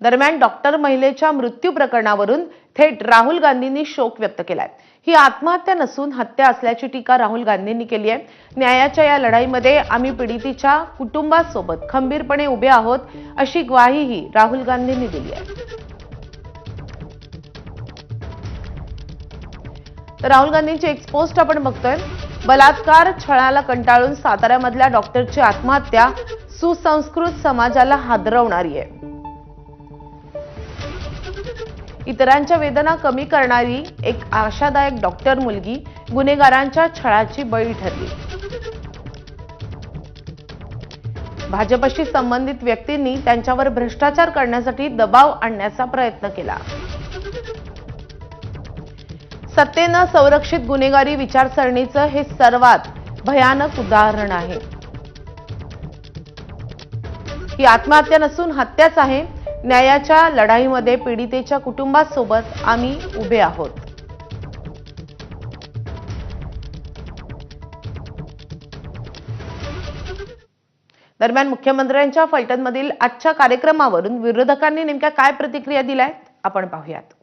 दरम्यान डॉक्टर महिलेच्या मृत्यू प्रकरणावरून थेट राहुल गांधींनी शोक व्यक्त केलाय. ही आत्महत्या नसून हत्या असल्याची टीका राहुल गांधींनी केली आहे. न्यायाच्या या लढाईमध्ये आम्ही पीडितीच्या कुटुंबासोबत खंबीरपणे उभे आहोत अशी ग्वाहीही राहुल गांधींनी दिली आहे. तर राहुल गांधींची एक पोस्ट आपण बघतोय. बलात्कार छळाला कंटाळून साताऱ्यामधल्या डॉक्टरची आत्महत्या सुसंस्कृत समाजाला हादरवणारी आहे. इतरांच्या वेदना कमी करणारी एक आशादायक डॉक्टर मुलगी गुन्हेगारांच्या छळाची बळी ठरली. भाजपशी संबंधित व्यक्तींनी त्यांच्यावर भ्रष्टाचार करण्यासाठी दबाव आणण्याचा प्रयत्न केला. सत्तेनं संरक्षित गुन्हेगारी विचारसरणीचं हे सर्वात भयानक उदाहरण आहे. ही आत्महत्या नसून हत्याच आहे न्यायाच्या लढाईमध्ये पीडितेच्या कुटुंबासोबत आम्ही उभे आहोत. दरम्यान मुख्यमंत्र्यांच्या फलटणमधील आजच्या कार्यक्रमावरून विरोधकांनी नेमक्या काय प्रतिक्रिया दिल्या आहेत आपण पाहूयात.